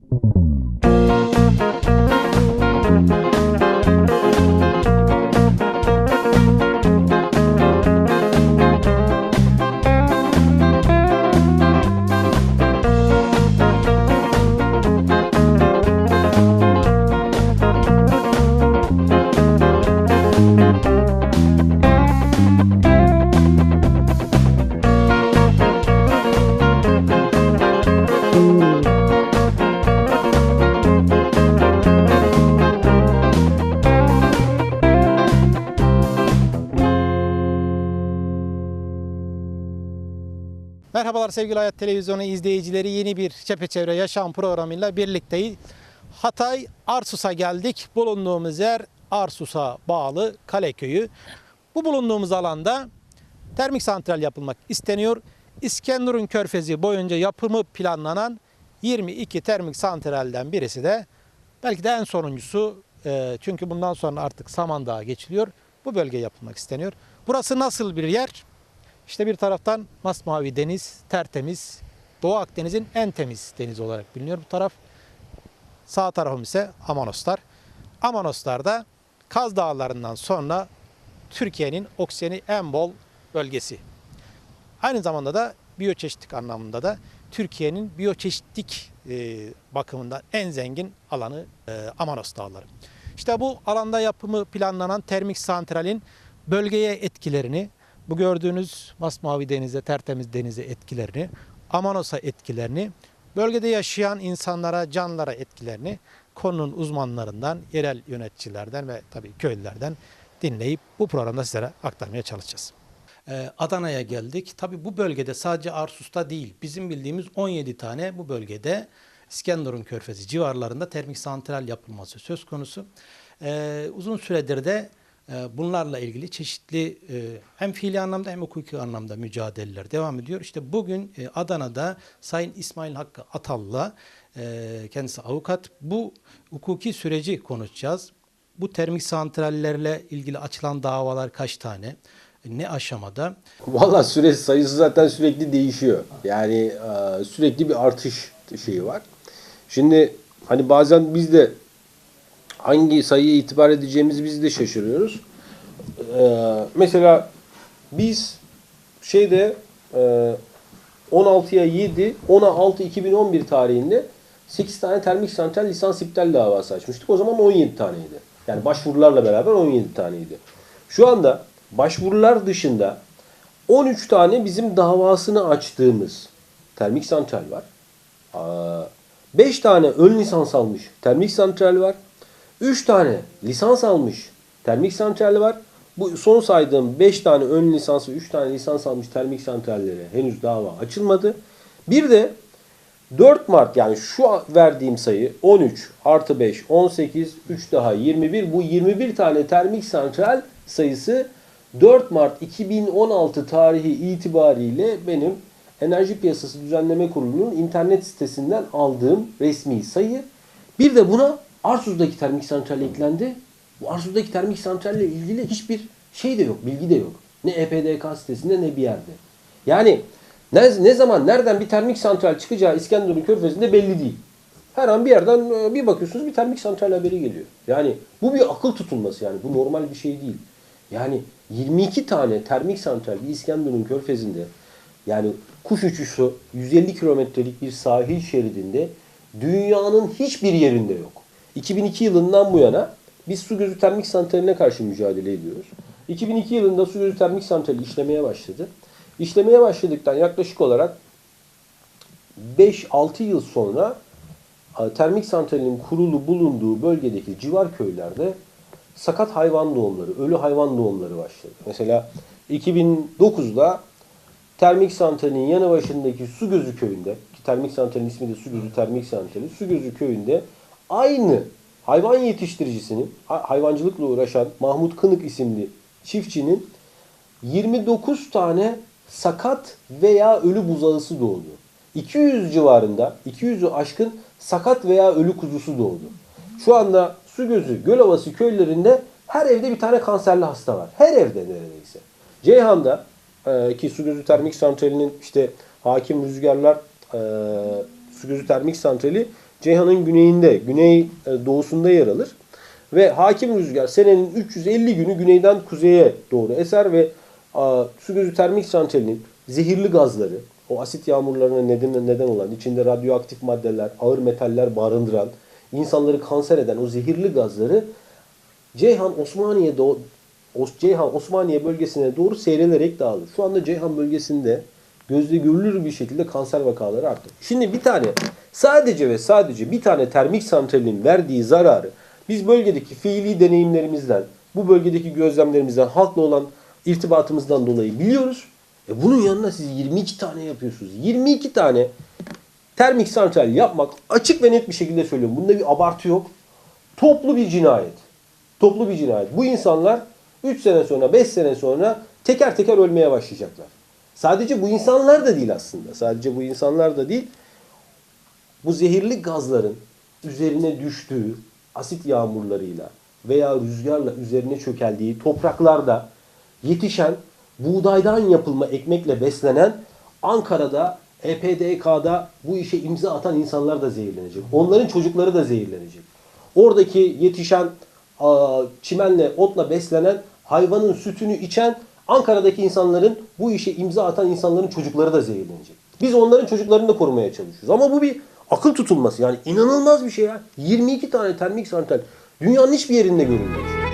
you. Merhabalar sevgili Hayat Televizyonu izleyicileri. Yeni bir Çepeçevre Yaşam programıyla birlikteyiz. Hatay Arsus'a geldik. Bulunduğumuz yer Arsus'a bağlı Kaleköy'ü. Bu bulunduğumuz alanda termik santral yapılmak isteniyor. İskenderun Körfezi boyunca yapımı planlanan 22 termik santralden birisi de belki de en sonuncusu. e, çünkü bundan sonra artık Samandağ'a geçiliyor. Bu bölge yapılmak isteniyor. Burası nasıl bir yer? İşte bir taraftan masmavi deniz, tertemiz. Doğu Akdeniz'in en temiz denizi olarak biliniyor bu taraf. Sağ tarafım ise Amanoslar. Amanoslar'da Kaz Dağları'ndan sonra Türkiye'nin oksijeni en bol bölgesi. Aynı zamanda da biyoçeşitlik anlamında da Türkiye'nin biyoçeşitlik e, bakımından en zengin alanı e, Amanos Dağları. İşte bu alanda yapımı planlanan termik santralin bölgeye etkilerini, bu gördüğünüz masmavi denize, tertemiz denize etkilerini, Amanos'a etkilerini, bölgede yaşayan insanlara, canlara etkilerini konunun uzmanlarından, yerel yöneticilerden ve tabii köylülerden dinleyip bu programda sizlere aktarmaya çalışacağız. Ee, Adana'ya geldik. Tabii bu bölgede sadece Arsus'ta değil, bizim bildiğimiz 17 tane bu bölgede İskenderun Körfezi civarlarında termik santral yapılması söz konusu. Ee, uzun süredir de bunlarla ilgili çeşitli e, hem fiili anlamda hem hukuki anlamda mücadeleler devam ediyor. İşte bugün e, Adana'da Sayın İsmail Hakkı Atal'la e, kendisi avukat bu hukuki süreci konuşacağız. Bu termik santrallerle ilgili açılan davalar kaç tane? Ne aşamada? Valla süre sayısı zaten sürekli değişiyor. Yani sürekli bir artış şeyi var. Şimdi hani bazen biz de hangi sayıya itibar edeceğimizi biz de şaşırıyoruz. E, mesela biz şeyde e, 16'ya 7, 10'a 6 2011 tarihinde 8 tane termik santral lisans iptal davası açmıştık. O zaman 17 taneydi. Yani başvurularla beraber 17 taneydi. Şu anda başvurular dışında 13 tane bizim davasını açtığımız termik santral var. 5 tane ön lisans almış termik santral var. 3 tane lisans almış termik santral var. Bu son saydığım 5 tane ön lisans ve 3 tane lisans almış termik santrallere henüz dava açılmadı. Bir de 4 Mart yani şu verdiğim sayı 13 artı 5 18 3 daha 21 bu 21 tane termik santral sayısı 4 Mart 2016 tarihi itibariyle benim Enerji Piyasası Düzenleme Kurulu'nun internet sitesinden aldığım resmi sayı. Bir de buna Arsuz'daki termik santral eklendi. Bu Arsuz'daki termik santralle ilgili hiçbir şey de yok, bilgi de yok. Ne EPDK sitesinde ne bir yerde. Yani ne, ne zaman nereden bir termik santral çıkacağı İskenderun Körfezi'nde belli değil. Her an bir yerden e, bir bakıyorsunuz bir termik santral haberi geliyor. Yani bu bir akıl tutulması yani. Bu normal bir şey değil. Yani 22 tane termik santral bir İskenderun Körfezi'nde yani kuş uçuşu 150 kilometrelik bir sahil şeridinde dünyanın hiçbir yerinde yok. 2002 yılından bu yana biz su gözü termik santraline karşı mücadele ediyoruz. 2002 yılında su gözü termik santrali işlemeye başladı. İşlemeye başladıktan yaklaşık olarak 5-6 yıl sonra e, termik santralin kurulu bulunduğu bölgedeki civar köylerde sakat hayvan doğumları, ölü hayvan doğumları başladı. Mesela 2009'da termik santralin yanı başındaki Su Gözü köyünde, ki termik santralin ismi de Su Gözü Termik Santrali, Su Gözü köyünde aynı hayvan yetiştiricisinin, ha- hayvancılıkla uğraşan Mahmut Kınık isimli çiftçinin 29 tane sakat veya ölü buzağısı doğdu. 200 civarında, 200'ü aşkın sakat veya ölü kuzusu doğdu. Şu anda Sugözü, Gölovası köylerinde her evde bir tane kanserli hasta var. Her evde neredeyse. Ceyhan'da e, ki Sugözü Termik Santrali'nin işte hakim rüzgarlar e, Sugözü Termik Santrali Ceyhan'ın güneyinde, güney e, doğusunda yer alır. Ve hakim rüzgar senenin 350 günü güneyden kuzeye doğru eser ve a, su gözü termik santralinin zehirli gazları, o asit yağmurlarına neden, neden olan, içinde radyoaktif maddeler, ağır metaller barındıran, insanları kanser eden o zehirli gazları Ceyhan Osmaniye Ceyhan Osmaniye bölgesine doğru seyrelerek dağılır. Şu anda Ceyhan bölgesinde gözle görülür bir şekilde kanser vakaları arttı. Şimdi bir tane sadece ve sadece bir tane termik santralin verdiği zararı biz bölgedeki fiili deneyimlerimizden, bu bölgedeki gözlemlerimizden, halkla olan irtibatımızdan dolayı biliyoruz. E bunun yanına siz 22 tane yapıyorsunuz. 22 tane termik santral yapmak açık ve net bir şekilde söylüyorum. Bunda bir abartı yok. Toplu bir cinayet. Toplu bir cinayet. Bu insanlar 3 sene sonra 5 sene sonra teker teker ölmeye başlayacaklar. Sadece bu insanlar da değil aslında. Sadece bu insanlar da değil. Bu zehirli gazların üzerine düştüğü asit yağmurlarıyla veya rüzgarla üzerine çökeldiği topraklarda yetişen buğdaydan yapılma ekmekle beslenen Ankara'da EPDK'da bu işe imza atan insanlar da zehirlenecek. Onların çocukları da zehirlenecek. Oradaki yetişen çimenle, otla beslenen hayvanın sütünü içen Ankara'daki insanların bu işe imza atan insanların çocukları da zehirlenecek. Biz onların çocuklarını da korumaya çalışıyoruz. Ama bu bir akıl tutulması. Yani inanılmaz bir şey ya. 22 tane termik santral dünyanın hiçbir yerinde görülmüyor.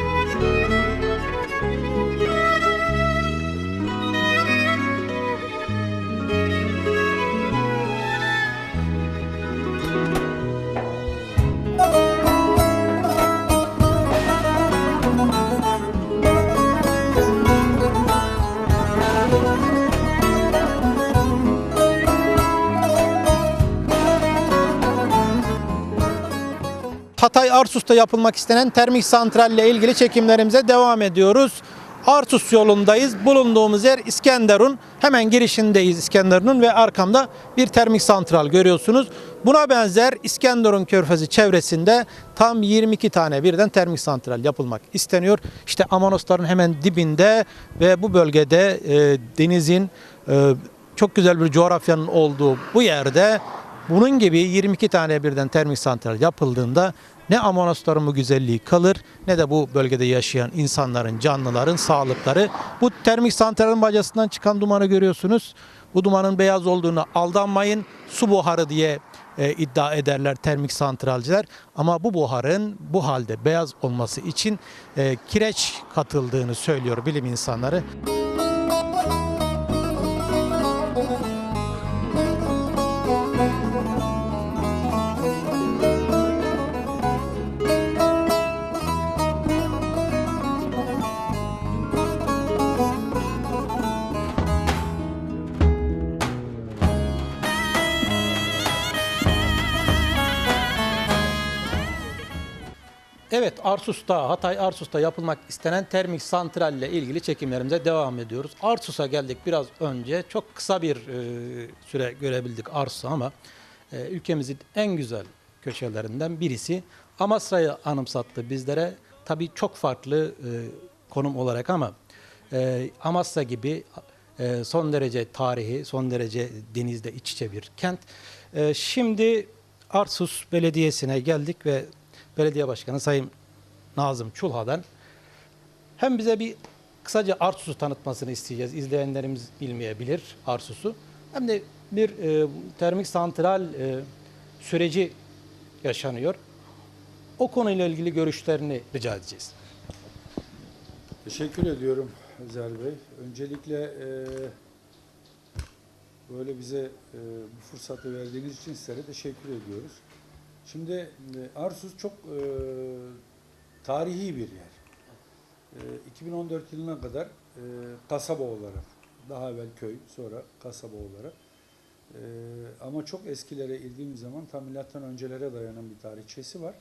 Hatay Arsus'ta yapılmak istenen termik santralle ilgili çekimlerimize devam ediyoruz. Arsus yolundayız. Bulunduğumuz yer İskenderun. Hemen girişindeyiz İskenderun'un ve arkamda bir termik santral görüyorsunuz. Buna benzer İskenderun Körfezi çevresinde tam 22 tane birden termik santral yapılmak isteniyor. İşte Amanosların hemen dibinde ve bu bölgede e, denizin e, çok güzel bir coğrafyanın olduğu bu yerde bunun gibi 22 tane birden termik santral yapıldığında ne Amonosların bu güzelliği kalır ne de bu bölgede yaşayan insanların, canlıların sağlıkları. Bu termik santralin bacasından çıkan dumanı görüyorsunuz. Bu dumanın beyaz olduğunu aldanmayın. Su buharı diye e, iddia ederler termik santralciler. Ama bu buharın bu halde beyaz olması için e, kireç katıldığını söylüyor bilim insanları. Evet Arsus'ta, Hatay Arsus'ta yapılmak istenen termik santralle ilgili çekimlerimize devam ediyoruz. Arsus'a geldik biraz önce. Çok kısa bir e, süre görebildik Arsus'u ama e, ülkemizin en güzel köşelerinden birisi. Amasra'yı anımsattı bizlere. Tabii çok farklı e, konum olarak ama e, Amasra gibi e, son derece tarihi, son derece denizde iç içe bir kent. E, şimdi Arsus Belediyesi'ne geldik ve Belediye Başkanı Sayın Nazım Çulha'dan hem bize bir kısaca Arsus'u tanıtmasını isteyeceğiz. İzleyenlerimiz bilmeyebilir Arsus'u. Hem de bir e, termik santral e, süreci yaşanıyor. O konuyla ilgili görüşlerini rica edeceğiz. Teşekkür ediyorum Özer Bey. Öncelikle e, böyle bize e, bu fırsatı verdiğiniz için sizlere teşekkür ediyoruz. Şimdi e, Arsus çok e, tarihi bir yer. E, 2014 yılına kadar e, kasaba olarak, daha evvel köy, sonra kasaba olarak e, ama çok eskilere ildiğimiz zaman tam milattan öncelere dayanan bir tarihçesi var.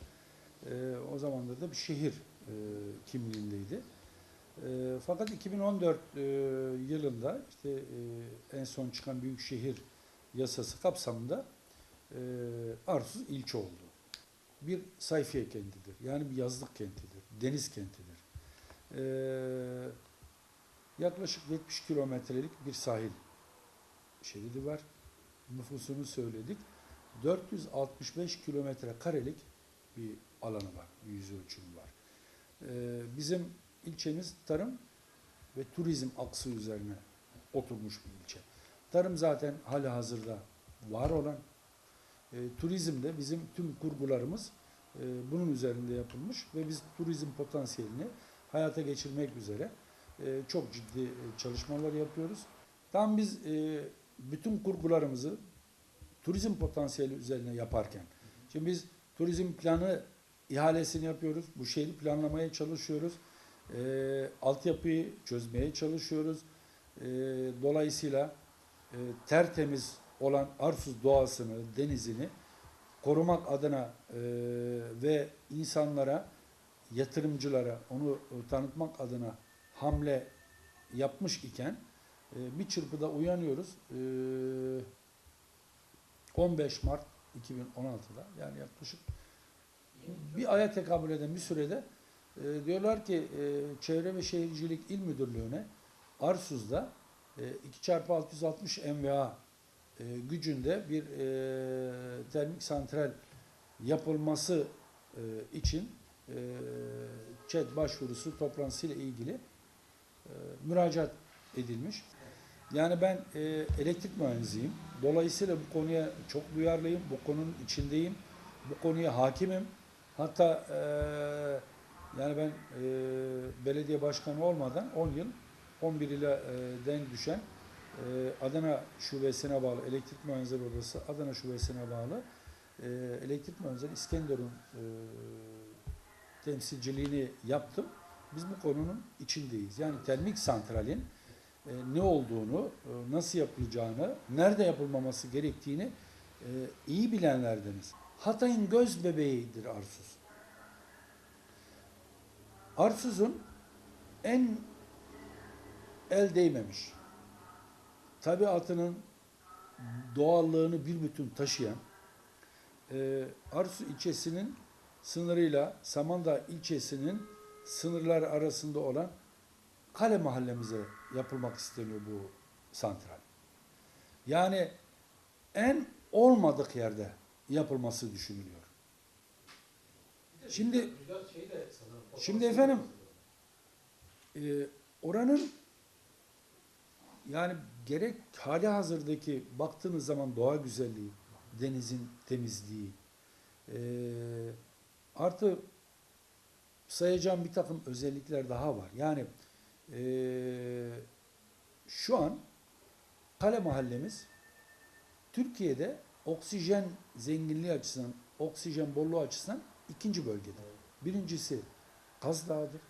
E, o zamanlarda da bir şehir e, kimliğindeydi. E, fakat 2014 e, yılında işte e, en son çıkan büyükşehir yasası kapsamında e, Arsus ilçe oldu. Bir sayfiye kentidir. Yani bir yazlık kentidir. Deniz kentidir. E, yaklaşık 70 kilometrelik bir sahil şeridi var. Nüfusunu söyledik. 465 kilometre karelik bir alanı var, bir yüz ölçümü var. Ee, bizim ilçemiz tarım ve turizm aksı üzerine oturmuş bir ilçe. Tarım zaten hala hazırda var olan, e, turizm de bizim tüm kurgularımız e, bunun üzerinde yapılmış ve biz turizm potansiyelini hayata geçirmek üzere e, çok ciddi e, çalışmalar yapıyoruz. Tam biz e, bütün kurgularımızı turizm potansiyeli üzerine yaparken, şimdi biz turizm planı ihalesini yapıyoruz, bu şehri planlamaya çalışıyoruz, e, altyapıyı çözmeye çalışıyoruz. E, dolayısıyla e, tertemiz olan Arsuz doğasını, denizini korumak adına e, ve insanlara, yatırımcılara onu e, tanıtmak adına hamle yapmış iken e, bir çırpıda uyanıyoruz. E, 15 Mart 2016'da yani yaklaşık bir aya tekabül eden bir sürede diyorlar ki Çevre ve Şehircilik İl Müdürlüğü'ne Arsuz'da e, 2 çarpı 660 MVA e, gücünde bir e, termik santral yapılması e, için e, ÇED başvurusu toplantısıyla ilgili e, müracaat edilmiş. Yani ben e, elektrik mühendisiyim. Dolayısıyla bu konuya çok duyarlıyım. Bu konunun içindeyim. Bu konuya hakimim. Hatta e, yani ben e, belediye başkanı olmadan 10 yıl 11 ile e, denk düşen Adana şubesine bağlı elektrik mühendisleri odası Adana şubesine bağlı e, elektrik mühendisleri İskenderun e, temsilciliğini yaptım. Biz bu konunun içindeyiz. Yani termik santralin e, ne olduğunu, e, nasıl yapılacağını, nerede yapılmaması gerektiğini iyi bilenlerdeniz. Hatay'ın göz bebeğidir Arsuz. Arsuz'un en el değmemiş, tabiatının doğallığını bir bütün taşıyan, e, Arsu ilçesinin sınırıyla Samandağ ilçesinin sınırları arasında olan Kale mahallemize yapılmak isteniyor bu santral. Yani en olmadık yerde yapılması düşünülüyor. Şimdi şimdi efendim e, oranın yani gerek hali hazırdaki baktığınız zaman doğa güzelliği, denizin temizliği, e, artı sayacağım bir takım özellikler daha var. Yani e, şu an Kale Mahallemiz Türkiye'de oksijen zenginliği açısından, oksijen bolluğu açısından ikinci bölgede. Birincisi Kaz Dağı'dır.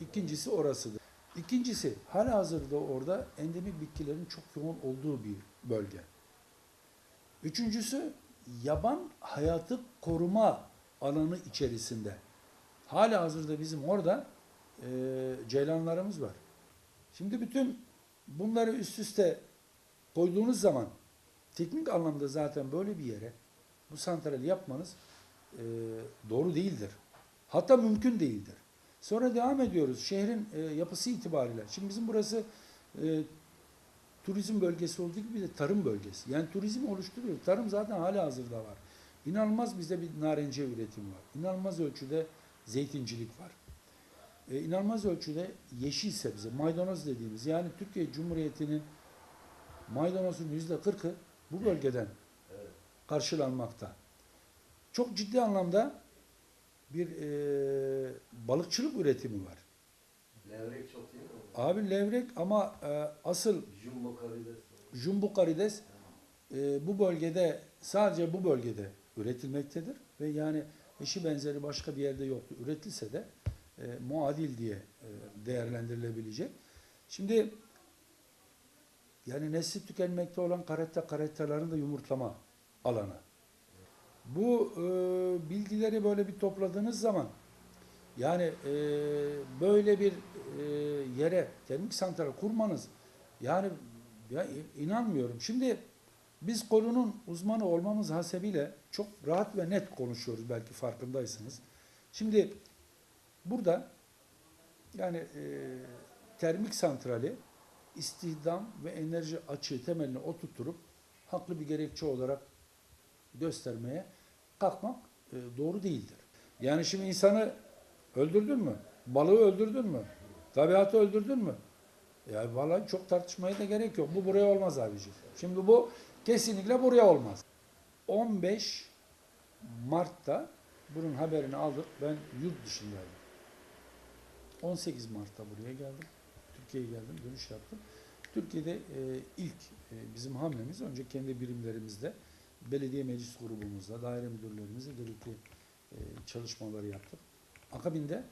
İkincisi orasıdır. İkincisi hala hazırda orada endemik bitkilerin çok yoğun olduğu bir bölge. Üçüncüsü yaban hayatı koruma alanı içerisinde. Hala hazırda bizim orada e, ceylanlarımız var. Şimdi bütün bunları üst üste koyduğunuz zaman teknik anlamda zaten böyle bir yere bu santrali yapmanız e, doğru değildir. Hatta mümkün değildir. Sonra devam ediyoruz. Şehrin e, yapısı itibariyle. Şimdi bizim burası e, turizm bölgesi olduğu gibi de tarım bölgesi. Yani turizm oluşturuyor. Tarım zaten hala hazırda var. İnanılmaz bizde bir narenciye üretimi var. İnanılmaz ölçüde zeytincilik var. E, inanılmaz ölçüde yeşil sebze, maydanoz dediğimiz yani Türkiye Cumhuriyeti'nin maydanozun yüzde kırkı bu bölgeden karşılanmakta. Çok ciddi anlamda bir e, balıkçılık üretimi var. Levrek çok değil mi? Abi levrek ama e, asıl Jumbo karides. jumbo karides e, bu bölgede sadece bu bölgede üretilmektedir ve yani eşi benzeri başka bir yerde yoktu. Üretilse de e, muadil diye e, değerlendirilebilecek. Şimdi yani nesli tükenmekte olan karetta karettaların da yumurtlama alanı. Bu e, bilgileri böyle bir topladığınız zaman yani e, böyle bir e, yere termik santral kurmanız yani ya inanmıyorum. Şimdi biz konunun uzmanı olmamız hasebiyle çok rahat ve net konuşuyoruz belki farkındaysınız. Şimdi burada yani e, termik santrali istihdam ve enerji açığı temeline oturtup haklı bir gerekçe olarak göstermeye kalkmak e, doğru değildir. Yani şimdi insanı öldürdün mü? Balığı öldürdün mü? Tabiatı öldürdün mü? Ya vallahi çok tartışmaya da gerek yok. Bu buraya olmaz abiciğim. Şimdi bu kesinlikle buraya olmaz. 15 Mart'ta bunun haberini aldık. Ben yurt dışındaydım. 18 Mart'ta buraya geldim. Türkiye'ye geldim, dönüş yaptım. Türkiye'de e, ilk e, bizim hamlemiz önce kendi birimlerimizde, belediye meclis grubumuzla, daire müdürlerimizle birlikte e, çalışmaları yaptık. Akabinde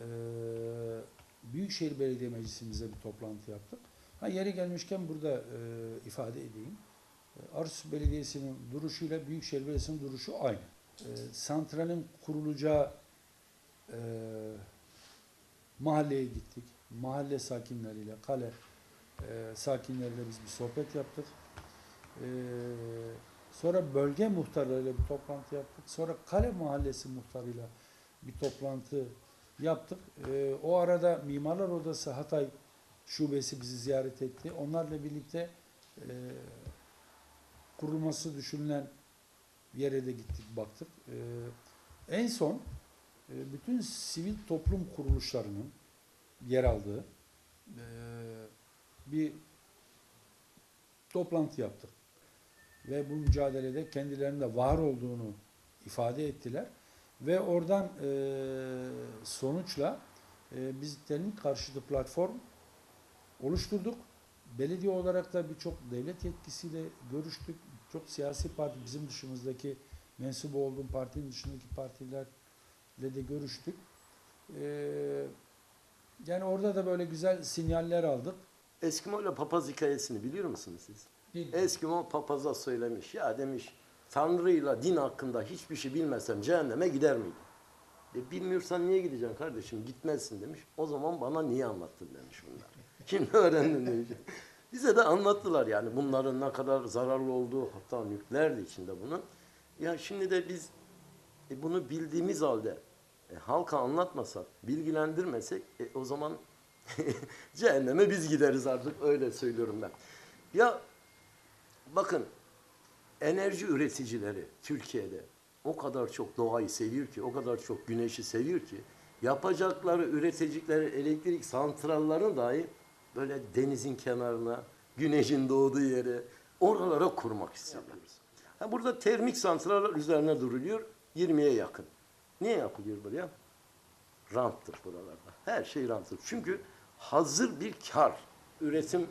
e, Büyükşehir Belediye Meclisimizde bir toplantı yaptık. Ha yeri gelmişken burada e, ifade edeyim. E, Arsus Belediyesi'nin duruşuyla Büyükşehir Belediyesi'nin duruşu aynı. E, santralin kurulacağı e, mahalleye gittik. Mahalle sakinleriyle, kale e, sakinleriyle biz bir sohbet yaptık. E, sonra bölge muhtarlarıyla bir toplantı yaptık. Sonra kale mahallesi muhtarıyla bir toplantı yaptık. E, o arada Mimarlar Odası Hatay şubesi bizi ziyaret etti. Onlarla birlikte e, kurulması düşünülen yere de gittik baktık. E, en son e, bütün sivil toplum kuruluşlarının yer aldığı e, bir toplantı yaptık. Ve bu mücadelede kendilerinde var olduğunu ifade ettiler. Ve oradan e, sonuçla e, biz termik karşıtı platform oluşturduk. Belediye olarak da birçok devlet yetkisiyle görüştük. Çok siyasi parti, bizim dışımızdaki mensup olduğum partinin dışındaki partilerle de görüştük. Ee, yani orada da böyle güzel sinyaller aldık. Eskimo ile papaz hikayesini biliyor musunuz siz? Eskimo papaza söylemiş. Ya demiş Tanrı'yla din hakkında hiçbir şey bilmesem cehenneme gider miydim? E, bilmiyorsan niye gideceksin kardeşim? Gitmezsin demiş. O zaman bana niye anlattın demiş bunlar. Şimdi öğrendin demiş. Bize de anlattılar yani bunların ne kadar zararlı olduğu hatta nükleer de içinde bunun. Ya şimdi de biz e, bunu bildiğimiz halde e, halka anlatmasak, bilgilendirmesek e, o zaman cehenneme biz gideriz artık öyle söylüyorum ben. Ya bakın enerji üreticileri Türkiye'de o kadar çok doğayı seviyor ki, o kadar çok güneşi seviyor ki yapacakları, üretecekleri elektrik santrallerini dahi böyle denizin kenarına, güneşin doğduğu yere, oralara kurmak istiyorlar. Ha, burada termik santraller üzerine duruluyor, 20'ye yakın. Niye yapılıyor buraya? Ranttır buralarda. Her şey ranttır. Çünkü hazır bir kar üretim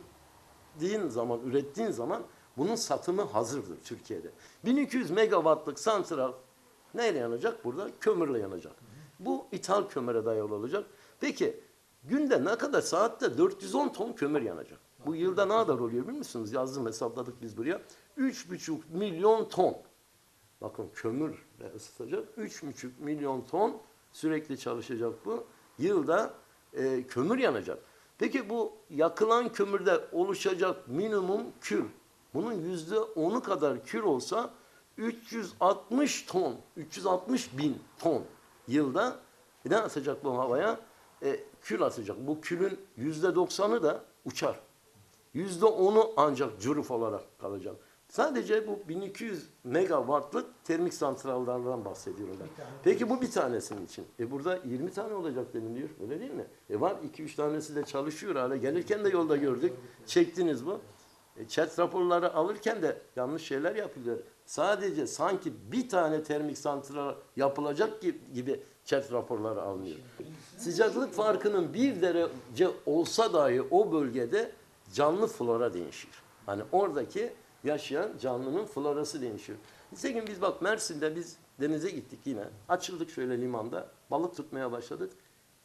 ürettiğin zaman, ürettiğin zaman bunun satımı hazırdır Türkiye'de. 1200 megawattlık santral neyle yanacak? Burada kömürle yanacak. Bu ithal kömüre dayalı olacak. Peki günde ne kadar? Saatte 410 ton kömür yanacak. Bu yılda ne kadar oluyor biliyor musunuz? Yazdım hesapladık biz buraya. 3,5 milyon ton. Bakın kömürle ısıtacak. 3,5 milyon ton sürekli çalışacak bu. Yılda e, kömür yanacak. Peki bu yakılan kömürde oluşacak minimum kül. Bunun yüzde onu kadar kül olsa 360 ton, 360 bin ton yılda ne atacak bu havaya? E, kül atacak. Bu külün yüzde doksanı da uçar. Yüzde onu ancak cüruf olarak kalacak. Sadece bu 1200 megawattlık termik santrallerden bahsediyorum ben. Peki bu bir tanesinin için. E burada 20 tane olacak deniliyor. Öyle değil mi? E var 2-3 tanesi de çalışıyor hala. Gelirken de yolda gördük. Çektiniz bu. E chat raporları alırken de yanlış şeyler yapılıyor. Sadece sanki bir tane termik santral yapılacak gibi, chat raporları alınıyor. Sıcaklık farkının bir derece olsa dahi o bölgede canlı flora değişir. Hani oradaki yaşayan canlının florası değişiyor. Nitekim biz bak Mersin'de biz denize gittik yine. Açıldık şöyle limanda. Balık tutmaya başladık.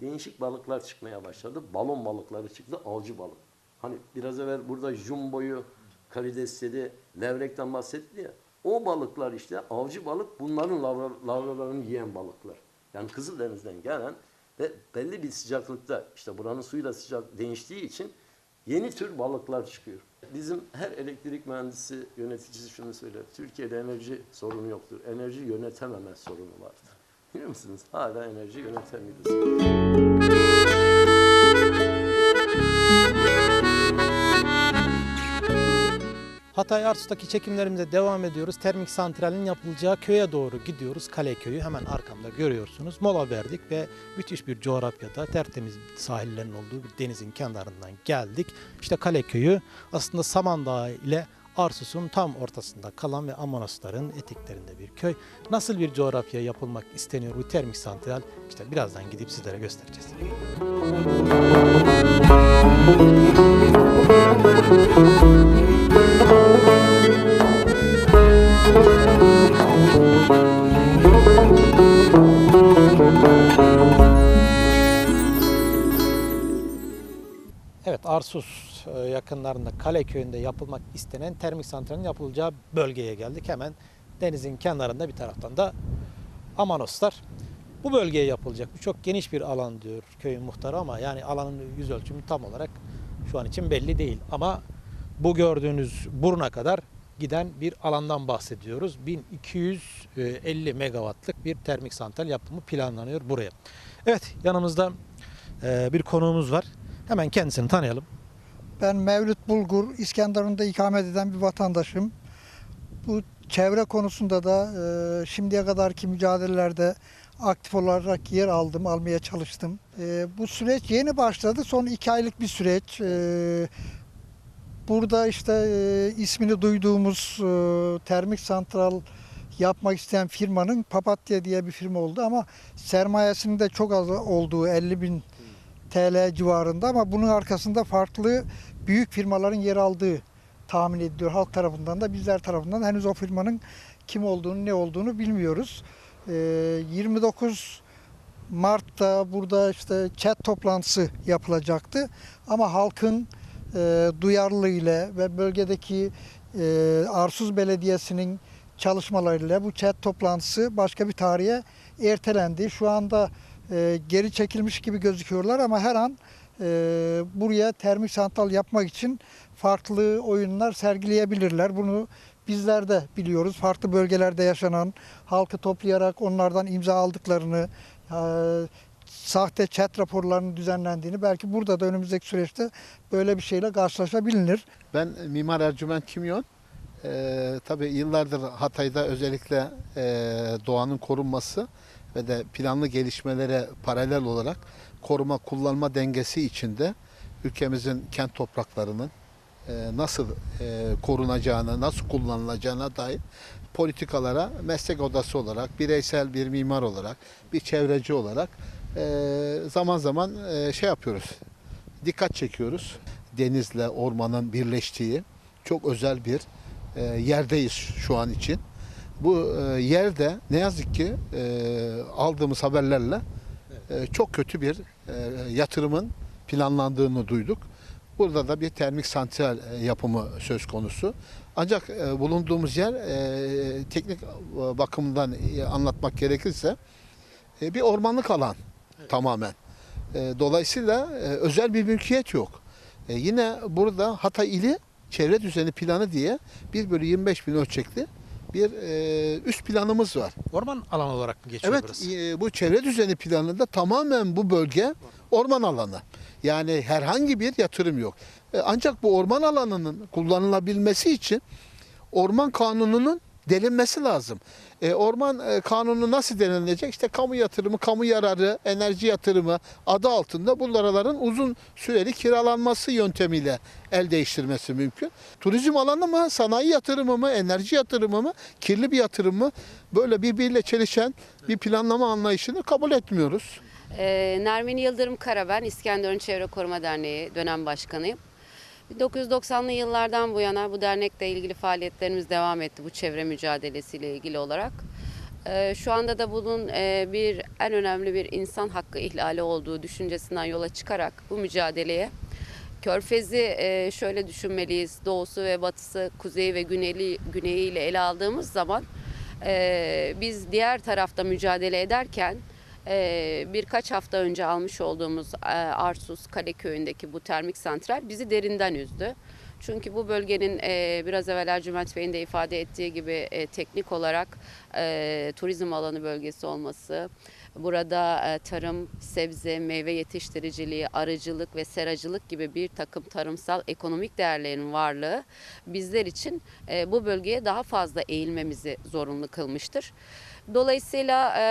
Değişik balıklar çıkmaya başladı. Balon balıkları çıktı. Avcı balık. Hani biraz evvel burada jumboyu, karides dedi, levrekten bahsetti ya. O balıklar işte avcı balık bunların lavra- yiyen balıklar. Yani Kızıldeniz'den gelen ve belli bir sıcaklıkta işte buranın suyu da sıcak değiştiği için yeni tür balıklar çıkıyor. Bizim her elektrik mühendisi, yöneticisi şunu söyler. Türkiye'de enerji sorunu yoktur. Enerji yönetememe sorunu vardır. Biliyor musunuz? Hala enerji yönetemiyoruz. Hatay Arsus'taki çekimlerimize devam ediyoruz. Termik santralin yapılacağı köye doğru gidiyoruz. Kale köyü hemen arkamda görüyorsunuz. Mola verdik ve müthiş bir coğrafyada tertemiz sahillerin olduğu bir denizin kenarından geldik. İşte Kale köyü aslında Samandağ ile Arsus'un tam ortasında kalan ve Amonosların eteklerinde bir köy. Nasıl bir coğrafya yapılmak isteniyor bu termik santral? İşte birazdan gidip sizlere göstereceğiz. Evet Arsus e, yakınlarında Kale köyünde yapılmak istenen termik santralin yapılacağı bölgeye geldik. Hemen denizin kenarında bir taraftan da Amanoslar. Bu bölgeye yapılacak. Bu çok geniş bir alan diyor köyün muhtarı ama yani alanın yüz ölçümü tam olarak şu an için belli değil. Ama bu gördüğünüz buruna kadar giden bir alandan bahsediyoruz. 1250 megawattlık bir termik santral yapımı planlanıyor buraya. Evet yanımızda e, bir konuğumuz var. Hemen kendisini tanıyalım. Ben Mevlüt Bulgur, İskenderun'da ikamet eden bir vatandaşım. Bu çevre konusunda da e, şimdiye kadarki mücadelelerde aktif olarak yer aldım, almaya çalıştım. E, bu süreç yeni başladı, son iki aylık bir süreç. E, burada işte e, ismini duyduğumuz e, termik santral yapmak isteyen firmanın Papatya diye bir firma oldu ama sermayesinin de çok az olduğu 50 bin TL civarında ama bunun arkasında farklı büyük firmaların yer aldığı tahmin ediliyor halk tarafından da bizler tarafından henüz o firmanın kim olduğunu ne olduğunu bilmiyoruz. Ee, 29 Mart'ta burada işte chat toplantısı yapılacaktı ama halkın e, duyarlılığıyla ve bölgedeki e, Arsuz Belediyesi'nin çalışmalarıyla bu chat toplantısı başka bir tarihe ertelendi. Şu anda e, geri çekilmiş gibi gözüküyorlar ama her an e, buraya termik santral yapmak için farklı oyunlar sergileyebilirler. Bunu bizler de biliyoruz. Farklı bölgelerde yaşanan halkı toplayarak onlardan imza aldıklarını, e, sahte chat raporlarının düzenlendiğini belki burada da önümüzdeki süreçte böyle bir şeyle karşılaşabilir. Ben Mimar Ercüment Kimyon. Ee, tabii yıllardır Hatay'da özellikle e, doğanın korunması ve de planlı gelişmelere paralel olarak koruma kullanma dengesi içinde ülkemizin kent topraklarının e, nasıl e, korunacağını, nasıl kullanılacağına dair politikalara meslek odası olarak, bireysel bir mimar olarak, bir çevreci olarak e, zaman zaman şey yapıyoruz, dikkat çekiyoruz. Denizle ormanın birleştiği çok özel bir yerdeyiz şu an için. Bu e, yerde ne yazık ki e, aldığımız haberlerle e, çok kötü bir e, yatırımın planlandığını duyduk. Burada da bir termik santral yapımı söz konusu. Ancak e, bulunduğumuz yer e, teknik bakımdan anlatmak gerekirse e, bir ormanlık alan tamamen. E, dolayısıyla e, özel bir mülkiyet yok. E, yine burada Hatay ili çevre düzeni planı diye 1 bölü 25 bin ölçekli bir e, üst planımız var. Orman alanı olarak mı geçiyor Evet burası? e, bu çevre düzeni planında tamamen bu bölge orman alanı. Yani herhangi bir yatırım yok. E, ancak bu orman alanının kullanılabilmesi için orman kanununun delinmesi lazım. E, orman e, kanunu nasıl denilecek? İşte kamu yatırımı, kamu yararı, enerji yatırımı adı altında bunların uzun süreli kiralanması yöntemiyle el değiştirmesi mümkün. Turizm alanı mı, sanayi yatırımı mı, enerji yatırımı mı, kirli bir yatırım mı? Böyle birbiriyle çelişen bir planlama anlayışını kabul etmiyoruz. Ee, Nermin Yıldırım Kara ben İskenderun Çevre Koruma Derneği dönem başkanıyım. 1990'lı yıllardan bu yana bu dernekle ilgili faaliyetlerimiz devam etti bu çevre mücadelesiyle ilgili olarak. Ee, şu anda da bunun e, bir en önemli bir insan hakkı ihlali olduğu düşüncesinden yola çıkarak bu mücadeleye Körfez'i e, şöyle düşünmeliyiz. Doğusu ve batısı, kuzeyi ve güneyi, güneyi ile ele aldığımız zaman e, biz diğer tarafta mücadele ederken birkaç hafta önce almış olduğumuz e, Arsus Kale köyündeki bu termik santral bizi derinden üzdü. Çünkü bu bölgenin e, biraz evvel Ercüment Bey'in de ifade ettiği gibi e, teknik olarak turizm alanı bölgesi olması, burada tarım, sebze, meyve yetiştiriciliği, arıcılık ve seracılık gibi bir takım tarımsal ekonomik değerlerin varlığı bizler için bu bölgeye daha fazla eğilmemizi zorunlu kılmıştır. Dolayısıyla e,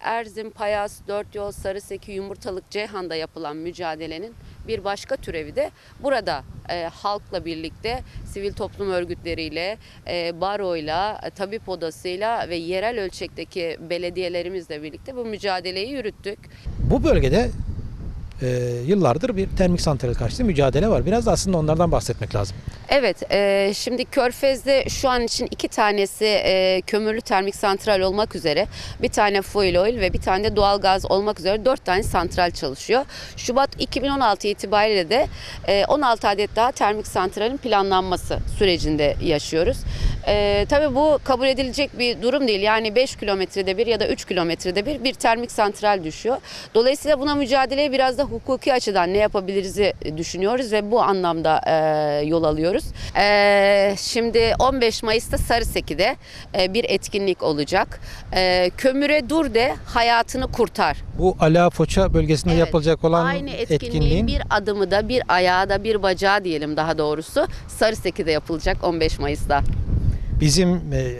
Erzin, Payas, Dört Yol, Sarıseki, Yumurtalık, Ceyhan'da yapılan mücadelenin bir başka türevi de burada e, halkla birlikte, sivil toplum örgütleriyle, e, baroyla, e, tabip odasıyla ve yerel ölçekteki belediyelerimizle birlikte bu mücadeleyi yürüttük. Bu bölgede e, yıllardır bir termik santral karşıtı mücadele var. Biraz da aslında onlardan bahsetmek lazım. Evet, e, şimdi Körfez'de şu an için iki tanesi e, kömürlü termik santral olmak üzere, bir tane fuel oil ve bir tane de doğal gaz olmak üzere dört tane santral çalışıyor. Şubat 2016 itibariyle de e, 16 adet daha termik santralin planlanması sürecinde yaşıyoruz. E, tabii bu kabul edilecek bir durum değil. Yani 5 kilometrede bir ya da 3 kilometrede bir bir termik santral düşüyor. Dolayısıyla buna mücadeleye biraz da hukuki açıdan ne yapabiliriz düşünüyoruz ve bu anlamda e, yol alıyoruz. E, şimdi 15 Mayıs'ta Sarıseki'de e, bir etkinlik olacak. E, kömüre dur de hayatını kurtar. Bu Ala Foça bölgesinde Evet, yapılacak olan Aynı etkinliğin, etkinliğin bir adımı da bir ayağı da bir bacağı diyelim daha doğrusu Sarıseki'de yapılacak 15 Mayıs'ta. bizim e,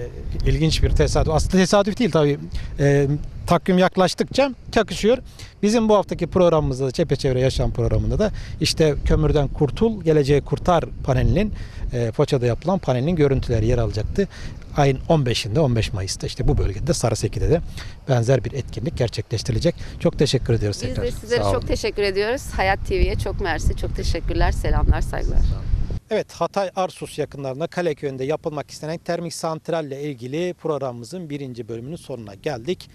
ilginç bir tesadüf. Aslında tesadüf değil tabii. E, takvim yaklaştıkça çakışıyor. Bizim bu haftaki programımızda da Çepeçevre Yaşam programında da işte Kömürden Kurtul, Geleceği Kurtar panelinin e, Foça'da yapılan panelin görüntüleri yer alacaktı. Ayın 15'inde 15 Mayıs'ta işte bu bölgede Sarıseki'de de benzer bir etkinlik gerçekleştirilecek. Çok teşekkür ediyoruz Biz tekrar. de sizlere Sağ olun. çok teşekkür ediyoruz. Hayat TV'ye çok mersi, çok teşekkürler, selamlar, saygılar. Evet Hatay Arsus yakınlarında Kaleköy'ünde yapılmak istenen termik santralle ilgili programımızın birinci bölümünün sonuna geldik.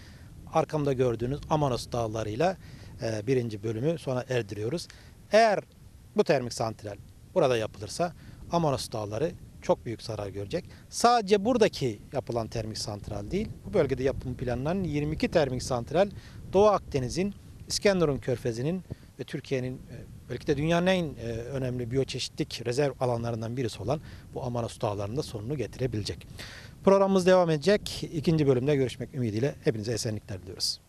Arkamda gördüğünüz Amanos dağlarıyla e, birinci bölümü sona erdiriyoruz. Eğer bu termik santral burada yapılırsa Amanos dağları çok büyük zarar görecek. Sadece buradaki yapılan termik santral değil, bu bölgede yapım planlanan 22 termik santral Doğu Akdeniz'in, İskenderun Körfezi'nin ve Türkiye'nin e, belki de dünyanın en e, önemli biyoçeşitlik rezerv alanlarından birisi olan bu Amanos Dağları'nda sonunu getirebilecek. Programımız devam edecek. İkinci bölümde görüşmek ümidiyle hepinize esenlikler diliyoruz.